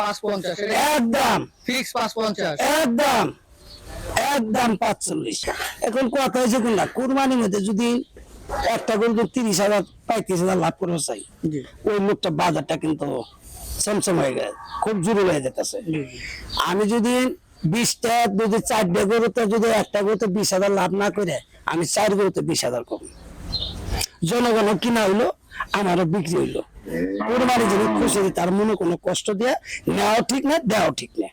পাঁচ পঞ্চাশ একদম। ফিক্স পাঁচ পঞ্চাশ একদম। একদম পাঁচচল্লিশ। এখন কথা হয়েছে কোনটা? কুরবানির মধ্যে যদি একটা গরু তিরিশ হাজার পঁয়ত্রিশ হাজার লাভ করব চাই ওই লোকটা বাজারটা কিন্তু চমচম হয়ে গেছে খুব জরুরি হয়ে যেতেছে। আমি যদি বিশটা যদি চারটে গরুতে যদি একটা গরুতে বিশ হাজার লাভ না করে আমি চার গরুতে বিশ হাজার কম জনগণ কিনা হইল আমারও বিক্রি হইল। কোরবানি যদি খুশি তার মনে কোনো কষ্ট দিয়ে নেওয়াও ঠিক না দেওয়াও ঠিক না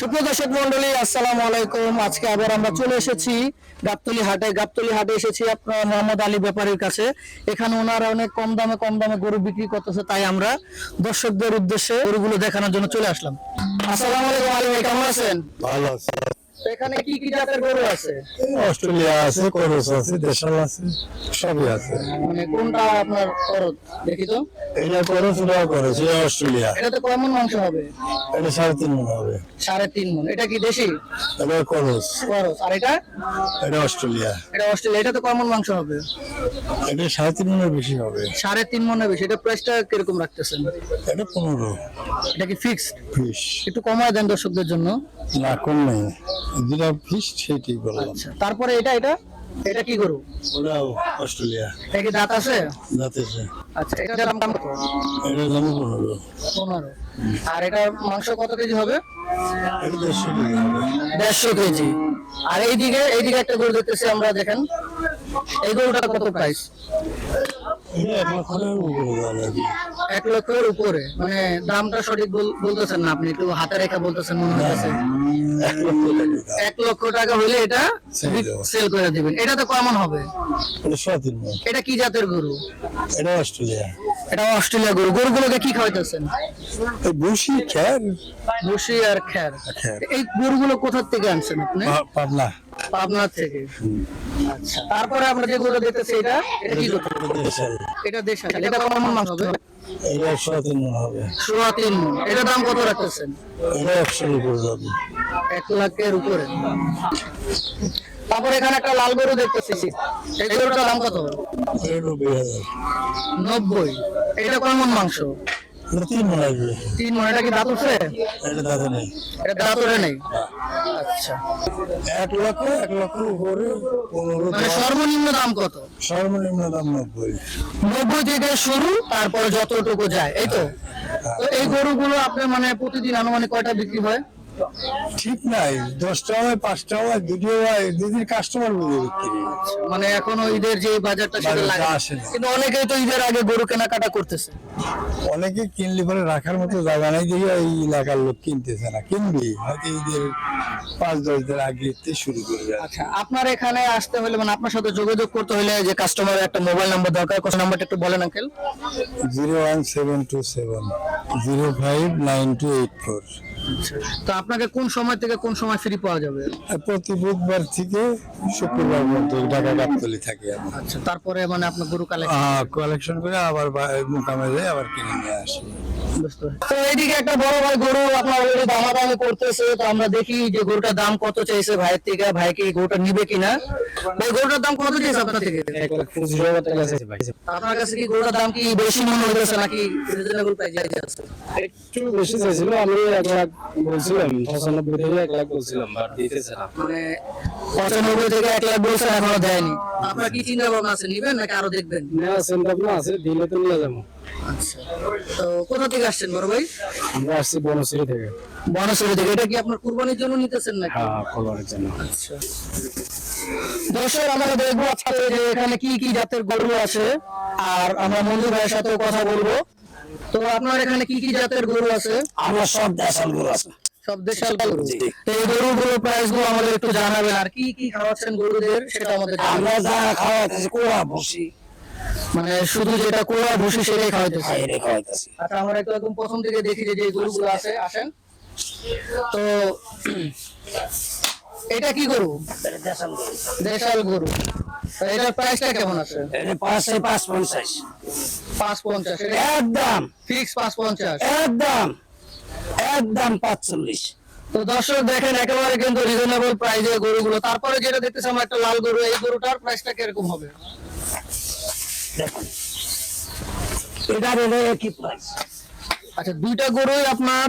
সুপ্রিয় দর্শক মন্ডলী আসসালামু আলাইকুম। আজকে আবার আমরা চলে এসেছি গাবতলি হাটে। গাবতলি হাটে এসেছি আপনার মোহাম্মদ আলী ব্যাপারীর কাছে। এখানে ওনারা অনেক কম দামে কম দামে গরু বিক্রি করতেছে তাই আমরা দর্শকদের উদ্দেশ্যে গরুগুলো দেখানোর জন্য চলে আসলাম। আসসালামু আলাইকুম আলী ভাই কেমন আছেন? ভালো আছে। এখানে কি কি জাতের গরু আছে? অস্ট্রেলিয়া আছে করস আছে দেশাল আছে সবই আছে। মানে কোনটা আপনার খরচ? দেখি তো। এটা করস ওটাও করস এটা অস্ট্রেলিয়া। এটাতে কেমন মাংস হবে। এটা সাড়ে তিন মন হবে। সাড়ে তিন মন। এটা কি দেশি? এটা করস। খরচ আর এটা? এটা অস্ট্রেলিয়া। এটা অস্ট্রেলিয়া। এটাতে কেমন মাংস হবে। এটা সাড়ে তিন মনের বেশি হবে। সাড়ে তিন মনে বেশি। এটা প্রাইসটা কীরকম রাখতেছেন? এটা পনেরো। এটা কি ফিক্সড ফিস একটু কমায় দেন দর্শকদের জন্য। না কম নেই। যেটা ফিস সেটাই বললাম। আচ্ছা তারপরে এটা এটা? এটা কি করু ওটাও অস্ট্রেলিয়া। এটা কি দাঁত আছে? যাতেছে আচ্ছা এটার দাম দাম কত এটা দাম পনেরো। পনেরো। আর এটা মাংস কত কেজি হবে? এটা দেড়শো টাকা হবে। দেড়শো কেজি। আর এইদিকে এইদিকে একটা গরু দেখতেছি আমরা দেখেন। এই গরুটার কত প্রাইস এটা এক লক্ষের উপরে। মানে দামটা সঠিক বলতেছেন না আপনি একটু হাতে রেখে বলতেছেন মনে হচ্ছে। এক লক্ষ টাকা হলে এটা সেল করে দিবেন। এটা তো কেমন হবে। এটা কি জাতের গরু? এটা অস্ট্রেলিয়া। এটা অস্ট্রেলিয়া গরু। গরুগুলোকে কি খাওয়াইতেছেন? বসি খ্যার ভুসি আর খ্যার। এই গরুগুলো কোথা থেকে আনছেন আপনি? পা- পাবনা। থেকে। আচ্ছা তারপরে আমরা যে গরু দেখতেছি এটা এটা কি এটা দেশাল। এটা দেশ এটা কেমন মাংস হবে এটা একশো হবে। সোয়া এটা দাম কত রাখতেছেন? এটা একশোর উপরে যাবে। এক লাখের উপরে। তারপর এখানে একটা লাল গরু দেখতেছি। এই গরুটার দাম কত? নব্বই হাজার। নব্বই। এটা কেমন মাংস? তিন মন তিন মন এটা কি দাঁত উঠছে? এটা দাদা নেই। এটা দাঁত ওঠে নেই? আচ্ছা। এক লক্ষ এক লক্ষ উপরে পনেরো মানে সর্বনিম্ন দাম কত? সর্বনিম্ন দাম নব্বই। নব্বই থেকে শুরু তারপরে যতটুকু যায় এই তো? তো এই গরুগুলো আপনার মানে প্রতিদিন আনুমানিক কয়টা বিক্রি হয়? ঠিক নাই দশটা হয় পাঁচটা হয় দুটো হয় দুদিন কাস্টমার বুঝে বিক্রি মানে এখনও ঈদের যে বাজারটা সেটা লাগে আসে না। কিন্তু অনেকেই তো ঈদের আগে গরু কেনাকাটা করতেছে। অনেকে কিনলে পরে রাখার মতো জায়গা নাই দেখে এই এলাকার লোক কিনতেছে না। কিনবি হয়তো ঈদের পাঁচ দশ দিন আগে শুরু করবে আচ্ছা আপনার এখানে আসতে হলে মানে আপনার সাথে যোগাযোগ করতে হলে যে কাস্টমারের একটা মোবাইল নাম্বার দরকার কোন নাম্বারটা একটু বলেন uncle zero one seven two seven zero five nine two eight four. তো আপনাকে কোন সময় থেকে কোন সময় ফ্রি পাওয়া যাবে? প্রতি বুধবার থেকে শুক্রবার পর্যন্ত ঢাকা গাবতলি থাকি আচ্ছা তারপরে মানে আপনার গরু কালেকশন কালেকশন করে আবার মোকামে যাই আবার কিনে নিয়ে আসি। তো এইদিকে একটা বড় ভাই গরু আপনার অলরেডি দামাদামি করতেছে তো আমরা দেখি যে গরুটার দাম কত চাইছে ভাইয়ের থেকে ভাই কি গরুটা নিবে কিনা? ভাই গরুটার দাম কত চাইছে আপনার থেকে? আপনার কাছে কি গরুটার দাম কি বেশি মনে হইতেছে নাকি রিজনেবল প্রাইসে আছে একটু বেশি চাইছিল আমি এক লাখ বলছিলাম পঁচানব্বই থেকে এক লাখ বলছিলাম বাট দিতেছে না। মানে পঁচানব্বই থেকে এক লাখ বলছেন এখনও দেয়নি। আপনার কি চিন্তা ভাবনা আছে নিবেন নাকি আরও দেখবেন? নেওয়ার চিন্তা ভাবনা আছে দিলে তো নিয়ে যাব। আচ্ছা। তো কোথা থেকে আসছেন বড় ভাই? আমরা আসছি বনশ্রী থেকে। বনসরি থেকে। এটা কি আপনার কুরবানির জন্য নিতেছেন নাকি? হ্যাঁ জন্য। আচ্ছা। দর্শক আমরা দেখব আজকে যে এখানে কি কি জাতের গরু আছে। আর আমরা মঞ্জু ভাইয়ের সাথেও কথা বলব। তো আপনার এখানে কি কি জাতের গরু আছে? আমার সব দেশাল গরু আছে। সব দেশাল গরু। এই গরুগুলো প্রাইসগুলো আমাদের একটু জানাবেন। আর কি কি খাওয়াচ্ছেন গরুদের সেটা আমাদের। আমরা যা খাওয়াইতেছি কোয়া বসি মানে শুধু যেটা কোয়া ভুসি সেটাই খাওয়াইতেছে। বাইরে খাওয়াইতেছি। আচ্ছা আমরা একটু একদম প্রথম থেকে দেখি যে যে গরুগুলো আছে আসেন। তো এটা কি গরু? দেশাল গরু। দেশাল গরু। তো এটার প্রাইসটা কেমন আছে? পাঁচশো পাঁচ পঞ্চাশ পাঁচ পঞ্চাশ একদম। ফিক্স পাঁচ পঞ্চাশ একদম। একদম পাঁচচল্লিশ। তো দর্শক দেখেন একেবারে কিন্তু রিজনেবল প্রাইজে গরুগুলো। তারপরে যেটা দেখতেছি আমরা একটা লাল গরু এই গরুটার প্রাইসটা কীরকম হবে? দেখুন এটা হলো একই প্রাইস আচ্ছা দুইটা গরুই আপনার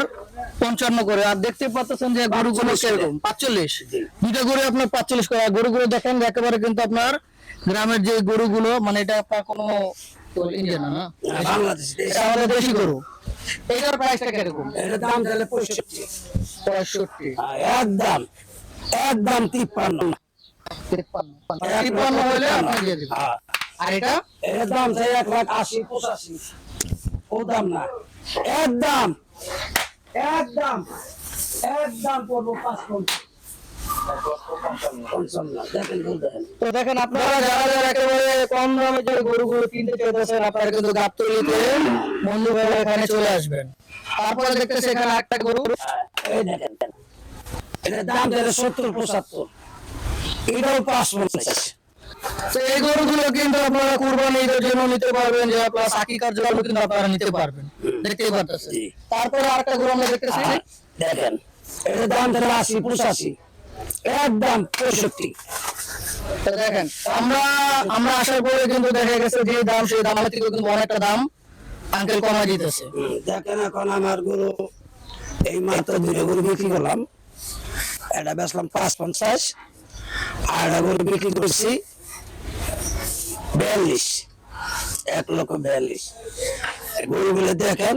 পঞ্চান্ন করে আর দেখতে পাচ্ছেন যে গরুগুলো কীরকম? পাঁচচল্লিশ। দুইটা গরু আপনার পাঁচচল্লিশ করে আর গরুগুলো দেখেন একেবারে কিন্তু আপনার গ্রামের যে গরুগুলো মানে এটা আপনার কোনো ইন্ডিয়ান না আমাদের দেশি গরু। এইটার প্রাইসটা কীরকম? এটা দাম তাহলে পঁয়ষট্টি। পঁয়ষট্টি। একদম একদম তিপ্পান্ন। তিপ্পান্ন। তিপ্পান্ন হলে আপনি দিয়ে দিবেন। আর এটা? এর দাম চাই এক লাখ আশি পঁচাশি। ও দাম না। পড়ব পাঁচ পঞ্চাশ। দেখেন গরু দেখেন। তো দেখেন আপনারা যারা যারা একেবারে কম দামে যে গরুগুলো কিনতে চাইতেছেন আপনারা কিন্তু গাবতলিতে বন্ধু ভাই এখানে চলে আসবেন। তারপরে দেখতেছি এখানে একটা গরু। এই দেখেন এটার দাম সত্তর পঁচাত্তর। এটাও পাঁচ পঞ্চাশ। তো এই গরুগুলো কিন্তু আপনারা কুরবানি ঈদের জন্য নিতে পারবেন যে আপনার সাকিকার জন্য কিন্তু আপনারা নিতে পারবেন। দেখতেই পারতেছেন। তারপরে আরেকটা গরু আমরা দেখতেছি। আর দেখেন। এটার দাম তাহলে আশি পঁচাশি। একদম পঁয়ষট্টি। দেখেন আমরা আমরা আসার পরে কিন্তু দেখা গেছে যে দাম সেই দাম থেকে কিন্তু অনেকটা দাম আঙ্কেল কমা দিতেছে। দেখেন এখন আমার গরু এই মাত্র দুটো গরু বিক্রি করলাম। এটা বেচলাম পাঁচ পঞ্চাশ আর একটা গরু বিক্রি করছি বিয়াল্লিশ। এক লক্ষ বিয়াল্লিশ। গরুগুলো দেখেন,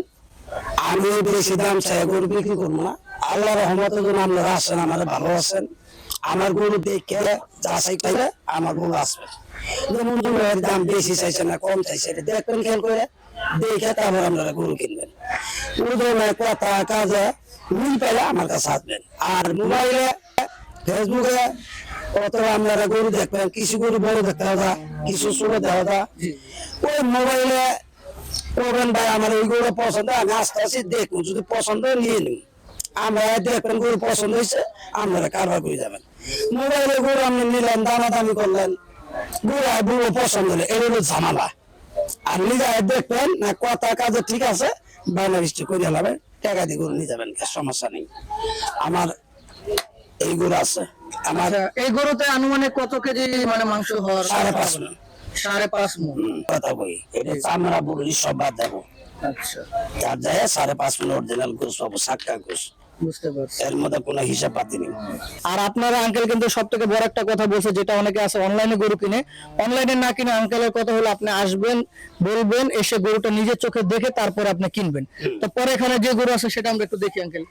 আমি বেশি দাম চাই গরু বিক্রি করব না। আল্লাহ রহমত আপনারা আসেন, আমার ভালো আছেন। আমার গরু দেখে যাচাই করে আমার গরু আসবে। দাম বেশি চাইছে না, কম চাইছে এটা দেখবেন খেয়াল করে। দেখে তারপর আপনারা গরু কিনবেন। ওদের কথা কাজে মিল পেলে আমার কাছে আসবেন। আর মোবাইলে, ফেসবুকে অথবা আপনারা গরু দেখবেন কিছু গরু বড় দেখতে হবে কিছু ছোট দেখা হবে ওই মোবাইলে করবেন ভাই আমার ওই গরু পছন্দ আমি আস্তে আস্তে দেখুন যদি পছন্দ নিয়ে নিন আমরা দেখবেন গরু পছন্দ হয়েছে আপনারা কারবার করে যাবেন। মোবাইলে গরু আপনি নিলেন দামাদামি করলেন গরু গরু পছন্দ হলে এটা হলো ঝামেলা। আর নিজে দেখবেন না কথা কাজে ঠিক আছে বাইনা বৃষ্টি করে যাবে টাকা দিয়ে গরু নিয়ে যাবেন সমস্যা নেই। আমার এই গরু আছে। আমার আচ্ছা এই গরুতে আনুমানিক কত কেজি মানে মাংস হওয়ার সাড়ে পাঁচ মন। সাড়ে পাঁচ মন। কথা বই এটা চামড়া বলি সব বাদ দেবো। আচ্ছা। তার দেয় সাড়ে পাঁচ মিনিট অরিজিনাল ঘুষ পাবো সাতটা ঘুষ এর মধ্যে কোনো হিসাব পাতি নেই। আর আপনারা আঙ্কেল কিন্তু সব থেকে বড় একটা কথা বলছে যেটা অনেকে আছে অনলাইনে গরু কিনে। অনলাইনে না কিনে আঙ্কেলের কথা হলো আপনি আসবেন বলবেন এসে গরুটা নিজের চোখে দেখে তারপরে আপনি কিনবেন। তো পরে এখানে যে গরু আছে সেটা আমরা একটু দেখি আঙ্কেল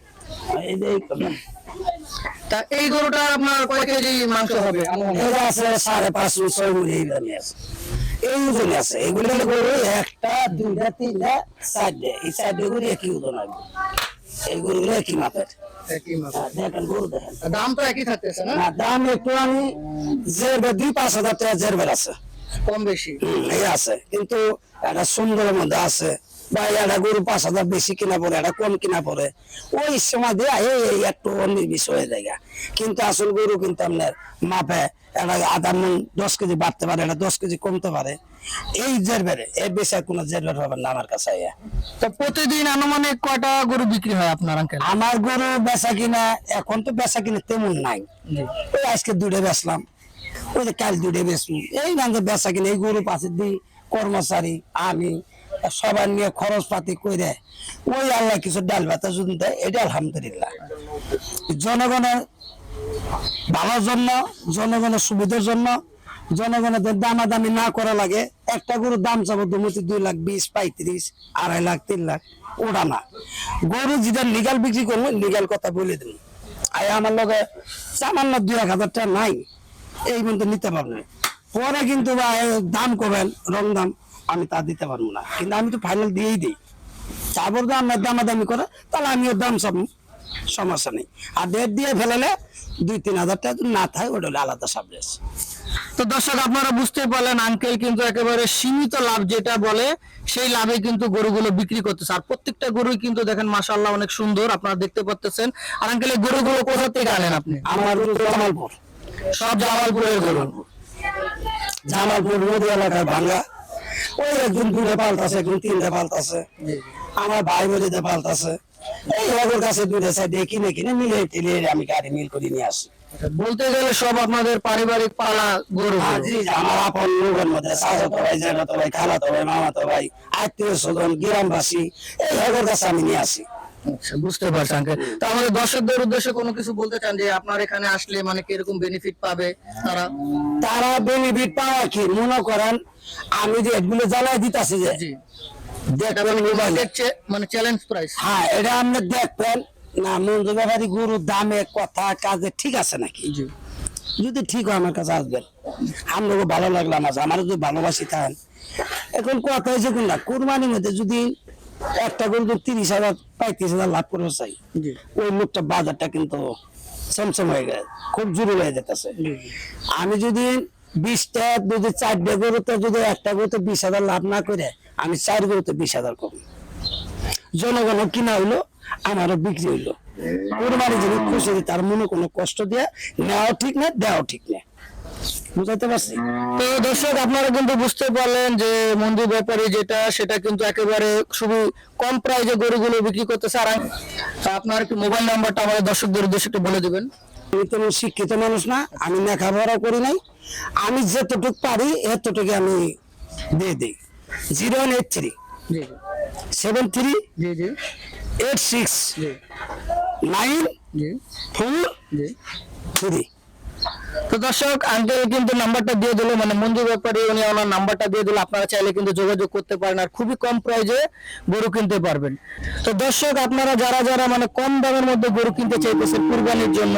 এই তা এই গরুটা আপনার কয় কেজি মাংস হবে? এটা আছে সাড়ে পাঁচ ছয় মিনিট এই দামে আছে। এই ওজনে আছে। এগুলো গরু একটা দুইটা তিনটা চারটে। এই চারটে গরু একই ওজন আসবে এই গরুগুলো একই মাপের। দেখেন গরু দেখেন। দাম তো একই থাকতেছে না? না দাম একটু আমি জেরবে দুই পাঁচ হাজার টাকা জেরবের আছে। কম বেশি। এই আছে। কিন্তু একটা সুন্দরের মধ্যে আছে। বা একটা গরু পাঁচ হাজার বেশি কিনা পড়ে একটা কম কিনা পড়ে। ওই সময় দিয়ে এই এই একটু অনির্বিষ হয়ে যায় কিন্তু আসল গরু কিন্তু আপনার মাপে একটা আধা মন দশ কেজি বাড়তে পারে এটা দশ কেজি কমতে পারে। এই জেরবেরে এই বেশি আর কোনো জেরবের হবে না আমার কাছে। তো প্রতিদিন আনুমানিক কয়টা গরু বিক্রি হয় আপনার আঙ্কেল আমার গরু বেচা কিনা এখন তো বেচা কিনা তেমন নাই। ওই আজকে দুটো বেচলাম ওই যে কাল দুটো বেচলাম। এই গান্ধে বেচা কিনা এই গরু পাশে দিই কর্মচারী আমি সবার নিয়ে খরচ পাতি করে ওই আল্লাহ কিছু ডাল ভাতা যদি দেয়, এটা আলহামদুলিল্লাহ। জনগণের ভালোর জন্য, জনগণের সুবিধার জন্য, জনগণের দামাদামি না করা লাগে, একটা গরুর দাম চাবো দুমতি দুই লাখ বিশ, পঁয়ত্রিশ, আড়াই লাখ, তিন লাখ, ওটা না। গরু যেটা লিগাল বিক্রি করব লিগাল কথা বলে দেবো। আর আমার লগে সামান্য দুই এক হাজার নাই, এই মধ্যে নিতে পারব না। পরে কিন্তু দাম করবেন রং দাম আমি তা দিতে পারব না। কিন্তু আমি তো ফাইনাল দিয়েই দিই। তারপর তো আমার দামাদামি করে তাহলে আমিও দাম সব সমস্যা নেই। আর দেড় দিয়ে ফেলালে দুই তিন হাজার টাকা না থাকে ওটা হলো আলাদা সাবজেক্ট তো দর্শক আপনারা বুঝতে পারলেন আঙ্কেল কিন্তু একেবারে সীমিত লাভ যেটা বলে সেই লাভে কিন্তু গরুগুলো বিক্রি করতেছে। আর প্রত্যেকটা গরুই কিন্তু দেখেন মাশাআল্লাহ অনেক সুন্দর আপনারা দেখতে পাচ্ছেন আর আঙ্কেল এই গরুগুলো কোথা থেকে আনেন আপনি? আমার গরু জামালপুর। সব জামালপুরের গরু। জামালপুর নদী এলাকার ভাঙ্গা ওই একজন দুটা পাল্টাছে একজন তিনটা পাল্টাছে। আমার ভাই পাল্টাছে। এই কাছে দুটা সাইড কিনে কিনে মিলে টিলে আমি গাড়ি মিল করে নিয়ে আসি। বলতে গেলে সব আপনাদের পারিবারিক পালা গরু আমার আপন লোকের মধ্যে ভাই ভাই খালাতো ভাই মামাতো ভাই আত্মীয় স্বজন গ্রামবাসী এই ওদের কাছে আমি নিয়ে আসি। আচ্ছা বুঝতে পারছি আঙ্কেল। তো আমাদের দর্শকদের উদ্দেশ্যে কোনো কিছু বলতে চান যে আপনার এখানে আসলে মানে কীরকম বেনিফিট পাবে তারা? তারা বেনিফিট পাওয়া কি? মনে করেন আমি যে এগুলো জ্বালাই দিতেছি যে মানে চ্যালেঞ্জ প্রাইস হ্যাঁ এটা আপনি দেখবেন না মঞ্জু ব্যাপারী গরুর দামে কথা কাজে ঠিক আছে নাকি? যদি ঠিক হয় আমার কাছে আসবেন। আপনাকে ভালো লাগল আমার। যদি ভালোবাসি থাকেন এখন কথা হয়েছে কোনটা? কোরবানির মধ্যে যদি একটা গরু যদি তিরিশ হাজার পঁয়ত্রিশ হাজার লাভ করতে চাই। ওই লোকটা বাজারটা কিন্তু সমসম হয়ে গেছে খুব হয়ে যেতেছে। আমি যদি বিশটা যদি চারটে গরুতে যদি একটা গরুতে বিশ হাজার লাভ না করে আমি চার গরুতে বিশ হাজার কম জনগণ কিনা হইল আমারও বিক্রি হইল। কোরবানি যিনি খুশি তার মনে কোনো কষ্ট দিয়ে নেওয়াও ঠিক না দেওয়াও ঠিক না। বুঝাইতে পারছি? তো দর্শক আপনারা কিন্তু বুঝতে পারলেন যে মন্দির ব্যাপারে যেটা সেটা কিন্তু একেবারে খুবই কম প্রাইজে গরুগুলো বিক্রি করতেছে। আর আপনার মোবাইল নাম্বারটা আমাদের দর্শকদের উদ্দেশ্যে একটু বলে দেবেন। আমি তো শিক্ষিত মানুষ না আমি লেখাপড়া করি নাই। আমি যতটুকু পারি এতটুকু আমি দিয়ে দিই। Zero one eight three. Seven three eight six nine four three. তো দর্শক আঙ্কেল কিন্তু নাম্বারটা দিয়ে দিল মানে মঞ্জু ব্যাপারে, উনি ওনার নাম্বারটা দিয়ে দিল। আপনারা চাইলে কিন্তু যোগাযোগ করতে পারেন আর খুবই কম প্রাইজে গরু কিনতে পারবেন। তো দর্শক, আপনারা যারা যারা মানে কম দামের মধ্যে গরু কিনতে চাইতেছেন কুরবানির জন্য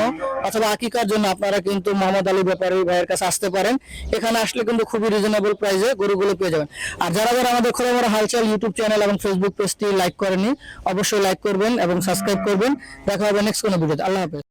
অথবা আকিকার জন্য, আপনারা কিন্তু মোহাম্মদ আলী ব্যাপারী ভাইয়ের কাছে আসতে পারেন। এখানে আসলে কিন্তু খুবই রিজনেবল প্রাইজে গরুগুলো পেয়ে যাবেন। আর যারা যারা আমাদের খবর হালচাল ইউটিউব চ্যানেল এবং ফেসবুক পেজটি লাইক করেনি অবশ্যই লাইক করবেন এবং সাবস্ক্রাইব করবেন। দেখা হবে নেক্সট কোনো ভিডিওতে আল্লাহ হাফেজ।